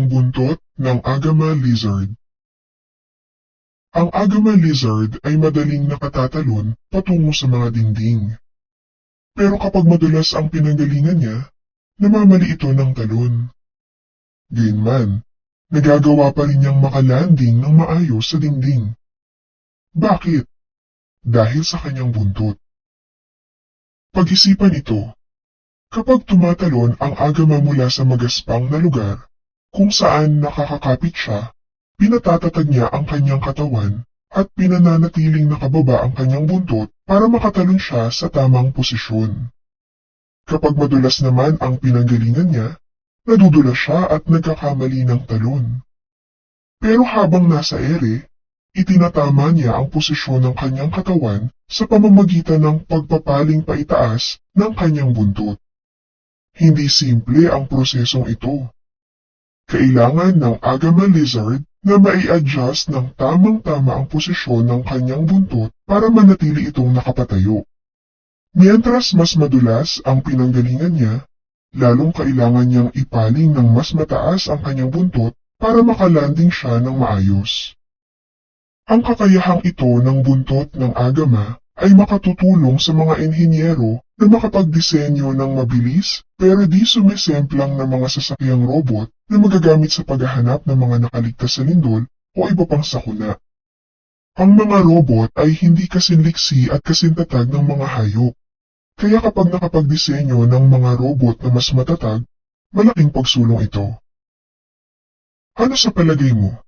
ang buntot ng Agama Lizard. Ang Agama Lizard ay madaling nakatatalon patungo sa mga dingding. Pero kapag madulas ang pinanggalingan niya, namamali ito ng talon. Gayunman, nagagawa pa rin niyang makalanding ng maayos sa dingding. Bakit? Dahil sa kanyang buntot. Pag-isipan ito, kapag tumatalon ang agama mula sa magaspang na lugar, kung saan nakakakapit siya, pinatatatag niya ang kanyang katawan at pinananatiling nakababa ang kanyang buntot para makatalon siya sa tamang posisyon. Kapag madulas naman ang pinanggalingan niya, nadudulas siya at nagkakamali ng talon. Pero habang nasa ere, itinatama niya ang posisyon ng kanyang katawan sa pamamagitan ng pagpapaling paitaas ng kanyang buntot. Hindi simple ang prosesong ito. Kailangan ng Agama Lizard na mai-adjust ng tamang-tama ang posisyon ng kanyang buntot para manatili itong nakapatayo. Mientras mas madulas ang pinanggalingan niya, lalong kailangan niyang ipaling ng mas mataas ang kanyang buntot para makalanding siya ng maayos. Ang kakayahang ito ng buntot ng agama ay makatutulong sa mga inhinyero na makapagdisenyo ng mabilis pero di sumisemplang na mga sasakyang robot na magagamit sa paghahanap ng mga nakaligtas sa lindol o iba pang sakuna. Ang mga robot ay hindi kasinliksi at kasintatag ng mga hayop. Kaya kapag nakapagdisenyo ng mga robot na mas matatag, malaking pagsulong ito. Ano sa palagay mo?